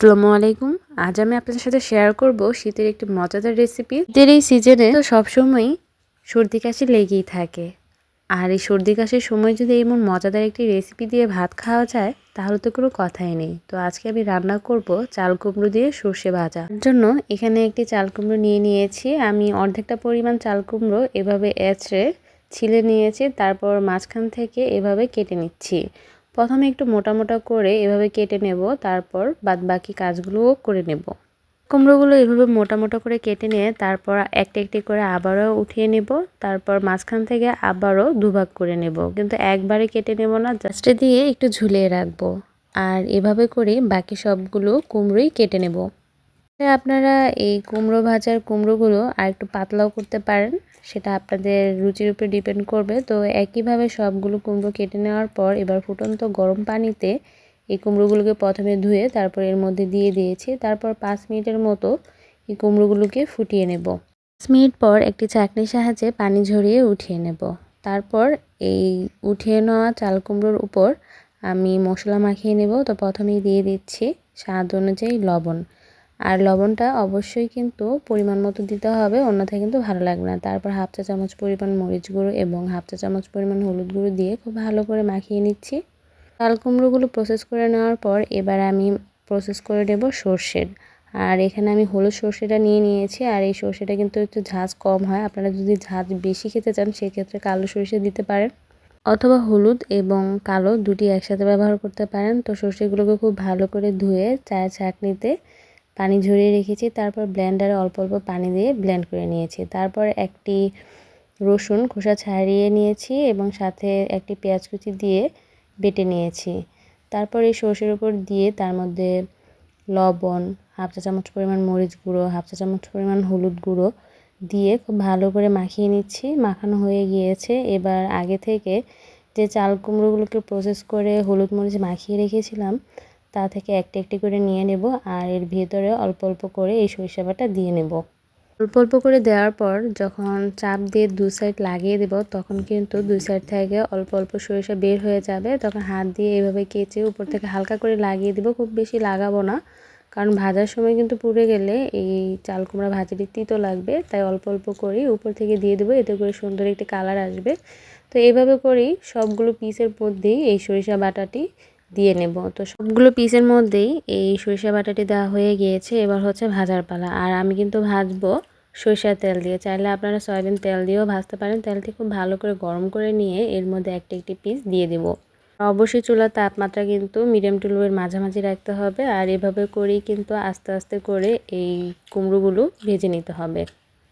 আসসালামু আলাইকুম। আজ আমি আপনাদের সাথে শেয়ার করব শীতের একটি মজাদার রেসিপি শীতের এই সিজনে তো সবসময়ই সর্দি কাশি লেগেই থাকে। আর এই সর্দি কাশির সময় যদি এমন মজাদার একটি রেসিপি দিয়ে ভাত খাওয়া যায়, তাহলে তো কোনো কথাই নেই। তো আজকে আমি রান্না করব চাল কুমড়ো দিয়ে সর্ষে ভাজা। জন্য এখানে একটি চাল কুমড়ো নিয়ে নিয়েছি। আমি অর্ধেকটা পরিমাণ চাল কুমড়ো এভাবে এঁচড়ে ছিলে নিয়েছি। তারপর মাঝখান থেকে এভাবে কেটে নিচ্ছি। প্রথমে একটু মোটা মোটা করে এভাবে কেটে নেব, তারপর বাদ বাকি কাজগুলোও করে নেব। কুমড়োগুলো এভাবে মোটা মোটা করে কেটে নিয়ে তারপর একটা একটি করে আবারও উঠিয়ে নেব, তারপর মাঝখান থেকে আবারও দুভাগ করে নেব। কিন্তু একবারে কেটে নেব না জাস্টে দিয়ে একটু ঝুলিয়ে রাখব। আর এভাবে করে বাকি সবগুলো কুমড়োই কেটে নেব। আপনারা এই কুমড়ো ভাজার কুমড়োগুলো আর একটু পাতলাও করতে পারেন। সেটা আপনাদের রুচির উপরে ডিপেন্ড করবে। তো একইভাবে সবগুলো কুমড়ো কেটে নেওয়ার পর এবার ফুটন্ত গরম পানিতে এই কুমড়োগুলোকে প্রথমে ধুয়ে তারপর এর মধ্যে দিয়ে দিয়েছি। তারপর পাঁচ মিনিটের মতো এই কুমড়োগুলোকে ফুটিয়ে নেব। পাঁচ মিনিট পর একটি চাকনির সাহায্যে পানি ঝরিয়ে উঠিয়ে নেব। তারপর এই উঠিয়ে নেওয়া চাল কুমড়োর উপর আমি মশলা মাখিয়ে নেব। তো প্রথমেই দিয়ে দিচ্ছি স্বাদ অনুযায়ী লবণ। আর লবণটা অবশ্যই কিন্তু পরিমাণ মতো দিতে হবে, অন্যথায় কিন্তু ভালো লাগবে না। তারপর হাফ চা চামচ পরিমাণ মরিচ গুঁড়ো এবং হাফ চা চামচ পরিমাণ হলুদ গুঁড়ো দিয়ে খুব ভালো করে মাখিয়ে নিচ্ছি। চাল কুমড়োগুলো প্রসেস করে নেওয়ার পর এবার আমি প্রসেস করে নেব সর্ষের। আর এখানে আমি হলুদ সর্ষেটা নিয়ে নিয়েছি, আর এই সর্ষেটা কিন্তু একটু ঝাঁজ কম হয়। আপনারা যদি ঝাঁজ বেশি খেতে চান, সেক্ষেত্রে কালো সর্ষে দিতে পারেন অথবা হলুদ এবং কালো দুটি একসাথে ব্যবহার করতে পারেন। তো সর্ষেগুলোকে খুব ভালো করে ধুয়ে চায়ের চাটনিতে পানি ঝরিয়ে রেখেছি, তারপর ব্লেন্ডারে অল্প অল্প পানি দিয়ে ব্লেন্ড করে নিয়েছি। তারপর একটি রসুন খোসা ছাড়িয়ে নিয়েছি এবং সাথে একটি পেঁয়াজ কুচি দিয়ে বেটে নিয়েছি। তারপর এই সর্ষের উপর দিয়ে তার মধ্যে লবণ, হাফ চা চামচ পরিমাণ মরিচ গুঁড়ো, হাফ চা চামচ পরিমাণ হলুদ গুঁড়ো দিয়ে খুব ভালো করে মাখিয়ে নিচ্ছি। মাখানো হয়ে গিয়েছে। এবার আগে থেকে যে চাল কুমড়োগুলোকে প্রসেস করে হলুদ মরিচ মাখিয়ে রেখেছিলাম তা থেকে একটি একটি করে নিয়ে নেব আর এর ভেতরে অল্প অল্প করে এই সরিষা বাটা দিয়ে নেব। অল্প অল্প করে দেওয়ার পর যখন চাপ দিয়ে দু সাইড লাগিয়ে দেব, তখন কিন্তু দুই সাইড থেকে অল্প অল্প সরিষা বের হয়ে যাবে। তখন হাত দিয়ে এইভাবে কেচে উপর থেকে হালকা করে লাগিয়ে দেব, খুব বেশি লাগাবো না। কারণ ভাজার সময় কিন্তু পুড়ে গেলে এই চাল কুমড়া ভাজিটি তিতো লাগবে, তাই অল্প অল্প করেই উপর থেকে দিয়ে দেবো, এতে করে সুন্দর একটি কালার আসবে। তো এইভাবে করেই সবগুলো পিসের মধ্যেই এই সরিষা বাটাটি দিয়ে নেব। তো সবগুলো পিসের মধ্যেই এই সরিষা বাটাটি দেওয়া হয়ে গিয়েছে। এবার হচ্ছে ভাজার পালা। আর আমি কিন্তু ভাজবো সরিষার তেল দিয়ে। চাইলে আপনারা সয়াবিন তেল দিয়েও ভাজতে পারেন। তেলটি খুব ভালো করে গরম করে নিয়ে এর মধ্যে একটি একটি পিস দিয়ে দেব। অবশ্যই চুলার তাপমাত্রা কিন্তু মিডিয়াম টু লোয়ের মাঝামাঝি রাখতে হবে। আর এভাবে করেই কিন্তু আস্তে আস্তে করে এই কুমড়োগুলো ভেজে নিতে হবে।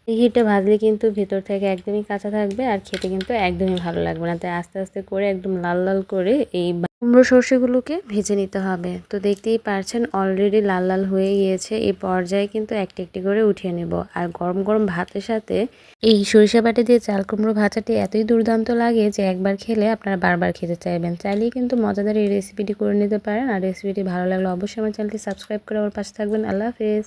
হিটে ভাজলে কিন্তু ভেতর থেকে একদমই কাঁচা থাকবে আর খেতে কিন্তু একদমই ভালো লাগবে না। তাই আস্তে আস্তে করে একদম লাল লাল করে এই কুমড়ো সর্ষেগুলোকে ভেজে নিতে হবে। তো দেখতেই পারছেন অলরেডি লাল লাল হয়ে গিয়েছে। এই পর্যায়ে কিন্তু একটি একটি করে উঠিয়ে নেব। আর গরম গরম ভাতের সাথে এই সরিষা বাটি দিয়ে চাল কুমড়ো ভাজাটি এতই দুর্দান্ত লাগে যে একবার খেলে আপনারা বারবার খেতে চাইবেন। চাইলেই কিন্তু মজাদার এই রেসিপিটি করে নিতে পারেন। আর রেসিপিটি ভালো লাগলে অবশ্যই আমার চ্যানেলটি সাবস্ক্রাইব করে আমার পাশে থাকবেন। আল্লাহ হাফেজ।